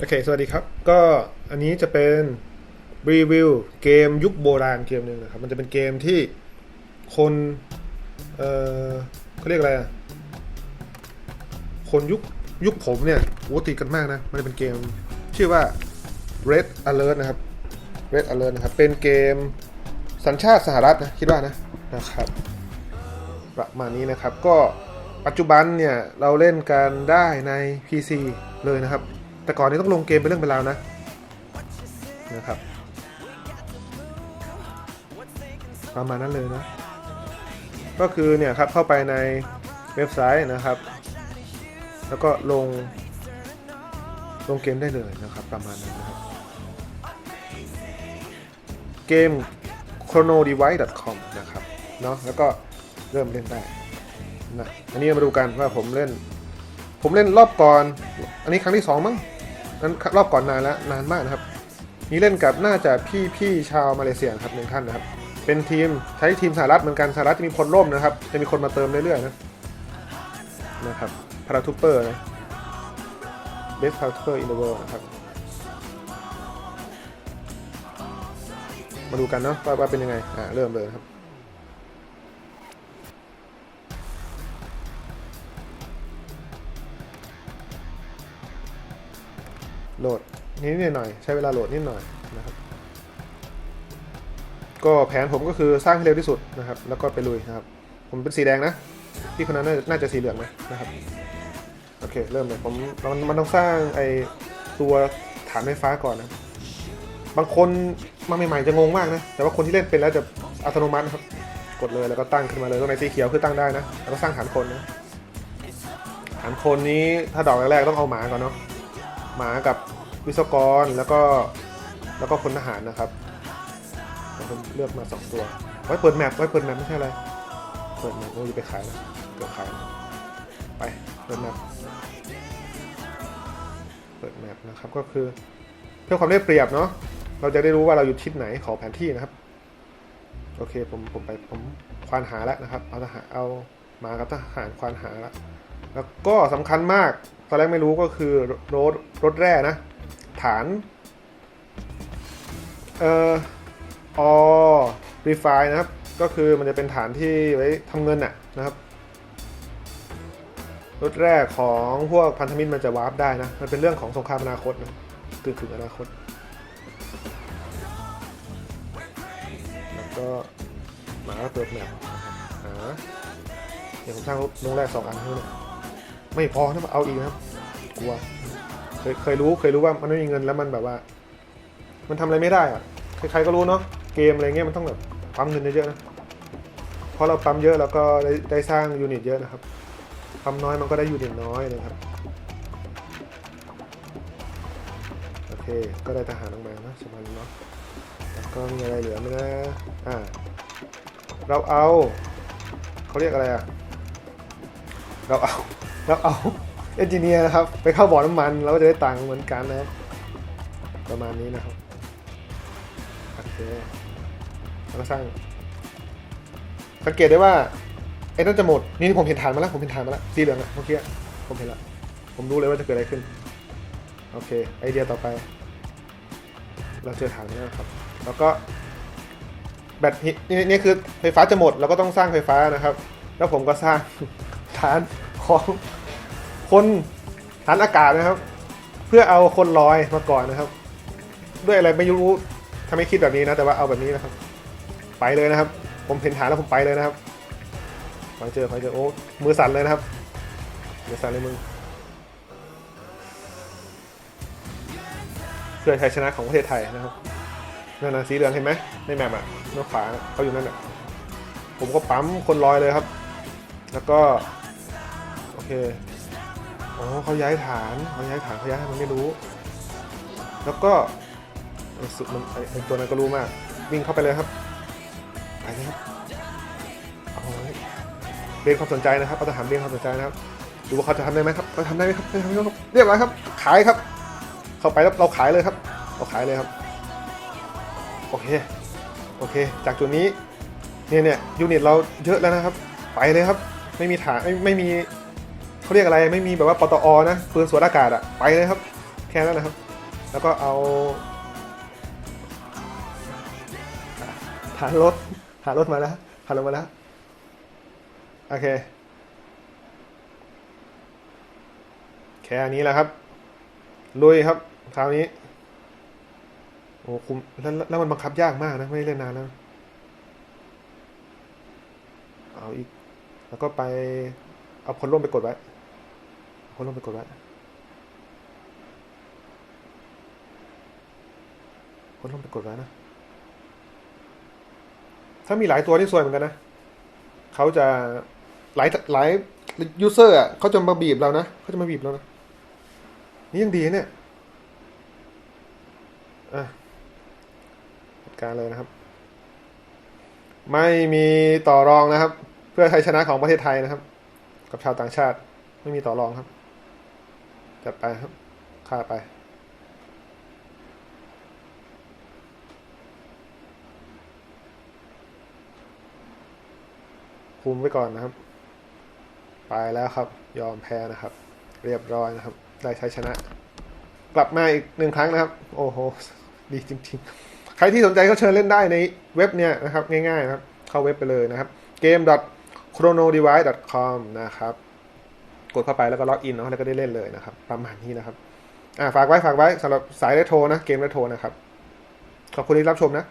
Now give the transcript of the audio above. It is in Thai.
โอเค สวัสดีครับ ก็อันนี้จะเป็นรีวิวเกมยุคโบราณเกมหนึ่งนะครับ มันจะเป็นเกมที่คนเออเขาเรียกอะไรอะคนยุคยุคผมเนี่ยโอ้ติดกันมากนะ มันจะเป็นเกมชื่อว่า Red Alert นะครับ Red Alert นะครับ เป็นเกมสัญชาติสหรัฐนะ คิดว่านะนะครับ ประมาณนี้นะครับ ก็ปัจจุบันเนี่ย เราเล่นกันได้ใน PC เลยนะครับ แต่ก่อนนี้ต้องลงเกมเป็นเรื่องเป็นราวนะนะครับ ประมาณนั้นเลยนะ ก็คือเนี่ยครับเข้าไปในเว็บไซต์นะครับ แล้วก็ลง ลงเกมได้เลยนะครับ ประมาณนั้นนะครับ เกม chronodevice.com นะครับเนาะแล้วก็เริ่มเล่นได้นะอันนี้มาดูกันว่าผมเล่น ผมเล่นรอบก่อน อันนี้ครั้งที่สองมั้ง นั้นรอบก่อนนานแล้วนานมากนะครับ นี่เล่นกับน่าจะพี่พี่ชาวมาเลเซียครับหนึ่งท่านนะครับ เป็นทีมใช้ทีมสหรัฐเหมือนกันสหรัฐจะมีพลร่มนะครับ จะมีคนมาเติมเรื่อยๆนะนะครับพาราทูเปอร์นะ best p a r a t u p e r in the world นะครับมาดูกันเนาะว่าเป็นยังไงอ่าเริ่มเลยครับ โหลดนิดหน่อยใช้เวลาโหลดนิดหน่อยนะครับ ก็แผนผมก็คือสร้างให้เร็วที่สุดนะครับ แล้วก็ไปลุยนะครับ ผมเป็นสีแดงนะพี่คนนั้นน่าจะสีเหลืองนะนะครับโอเคเริ่มเลยผมมันมันต้องสร้างไอตัวฐานไฟฟ้าก่อนนะ บางคนมาใหม่ๆจะงงมากนะ แต่ว่าคนที่เล่นเป็นแล้วจะอัตโนมัตินะครับ กดเลยแล้วก็ตั้งขึ้นมาเลยตรงไหนสีเขียวคือตั้งได้นะ แล้วก็สร้างฐานคนนะ ฐานคนนี้ถ้าดอกแรกๆต้องเอาหมาก่อนเนาะ หมากับวิศวกรแล้วก็แล้วก็พลทหารนะครับเลือกมาสองตัวไว้เปิดแมปไว้เปิดแมปไม่ใช่อะไรเปิดแมปเราจะไปขายนะเกิดขายนะไปเปิดแมปเปิดแมปนะครับก็คือเพื่อความได้เปรียบเนาะเราจะได้รู้ว่าเราอยู่ทิศไหนของแผนที่นะครับ โอเคผมผมไปผมควานหาแล้วนะครับ เอาทหารเอามากับทหารควานหาแล้วแล้วก็สำคัญมาก ตอนแรกไม่รู้ก็คือรถรถแร่นะ ฐาน เอ่ออรีไฟนะครับ ก็คือมันจะเป็นฐานที่ไว้ทำเงินน่ะนะครับรถแรกของพวกพันธมิตรมันจะวาร์ปได้นะ มันเป็นเรื่องของสงครามอนาคตนะตื่นถึงอนาคต แล้วก็หมาเปิดแมปนะครับหาเดี๋ยวผมสร้างลงแรกสองอันให้เนี่ย ไม่พอนะมาเอาอีกนะครับกลัวเคยเคยรู้เคยรู้ว่ามันไม่มีเงินแล้วมันแบบว่า มันทำอะไรไม่ได้อะใครๆก็รู้เนาะเกมอะไรเงี้ยมันต้องแบบปั๊มเงินเยอะๆนะเพราะเราปั๊มเยอะแล้วก็ได้ได้สร้างยูนิตเยอะนะครับปั๊มน้อยมันก็ได้ยูนิตน้อยนะครับโอเคก็ได้ทหารออกมานะสมันเนาะแล้วก็มีอะไรเหลือไหมนะอ่าเราเอาเขาเรียกอะไรอะเราเอา เราเอาเอนจิเนียร์นะครับ ไปเข้าบ่อน้ำมันเราก็จะได้ตังค์เหมือนกันนะ ประมาณนี้นะครับ โอเคแล้วก็สร้าง สังเกตได้ว่าไอ้นั่นจะหมด นี่ผมเห็นฐานมาแล้ว ผมเห็นฐานมาแล้ว สีเหลืองอะเมื่อกี้ผมเห็นแล้วผมรู้เลยว่าจะเกิดอะไรขึ้น โอเค ไอเดียต่อไป เราเจอฐานแล้วครับ แล้วก็แบตนี่นี่คือไฟฟ้าจะหมด เราก็ต้องสร้างไฟฟ้านะครับ แล้วผมก็สร้างฐาน ของคนฐานอากาศนะครับ เพื่อเอาคนลอยมาก่อนนะครับ ด้วยอะไรไม่รู้ทำให้คิดแบบนี้นะ แต่ว่าเอาแบบนี้นะครับ ไปเลยนะครับ ผมเห็นฐานแล้วผมไปเลยนะครับขอเจอขอเจอโอ้มือสั่นเลยนะครับมือสั่นเลยมึงเพื่อชัยชนะของประเทศไทยนะครับนั่นนะสีเหลืองเห็นไหมในแมปอะด้านขวาเขาอยู่นั่นแหละผมก็ปั๊มคนลอยเลยครับ แล้วก็ อเคอ๋อเขาย้ายฐานเขาย้ายฐานเขาย้ายให้มันไม่รู้ แล้วก็ไอ้สุดมันไอ้ไอ้ตัวนั้นก็รู้มาก วิ่งเข้าไปเลยครับไปเลยครับเอาไว้เรียนความสนใจนะครับเอาทหารเรียนความสนใจนะครับดูว่าเขาจะทำได้ไหมครับเขาทำได้ไหมครับไม่ทำได้ครับเรียบร้อยครับ ขายครับ เข้าไปแล้วเราขายเลยครับ เราขายเลยครับ โอเค โอเค จากจุดนี้ เนี่ยเนี่ยยูนิตเราเยอะแล้วนะครับ ไปเลยครับ ไม่มีฐานไม่ไม่มี เขาเรียกอะไรไม่มีแบบว่าปตอนะปืนสวนอากาศอะไปเลยครับ แค่นั้นนะครับ แล้วก็เอาผ่านรถผ่านรถมาแล้วผ่านรถมาแล้วโอเค แค่นี้แหละครับ ลุยครับคราวนี้โอ้คุมแล้วแล้วมันบังคับยากมากนะ ไม่ได้เล่นนานแล้ว เอาอีก แล้วก็ไป เอาพลร่วมไปกดไว้ เอาลร่มไปกดไว้พลร่มไปกดไว้นะ ถ้ามีหลายตัวนี่สวยเหมือนกันนะเขาจะหลายหลายยูเซอร์อะเขาจะมาบีบเรานะเขาจะมาบีบเรานะนี่ยังดีเนี่ยอะจัดการเลยนะครับ ไม่มีต่อรองนะครับ เพื่อไทยชนะของประเทศไทยนะครับ กับชาวต่างชาติไม่มีต่อรองครับ จัดไปครับฆ่าไป คุมไว้ก่อนนะครับ ไปแล้วครับ ยอมแพ้นะครับ เรียบร้อยนะครับ ได้ใชัยชนะ กลับมาอีกหนึ่งครั้งนะครับ โอ้โห ดีจริง ๆ ใครที่สนใจก็เชิญเล่นได้ในเว็บเนี่ยนะครับ ง่ายๆนะครับ เข้าเว็บไปเลยนะครับ game.chronodevice.com นะครับ กดเข้าไปแล้วก็ล็อกอินเนาะแล้วก็ได้เล่นเลยนะครับ ประมาณนี้นะครับอ่าฝากไว้ฝากไว้สำหรับสายเรโทรนะเกมเรโทรนะครับขอบคุณที่รับชมนะ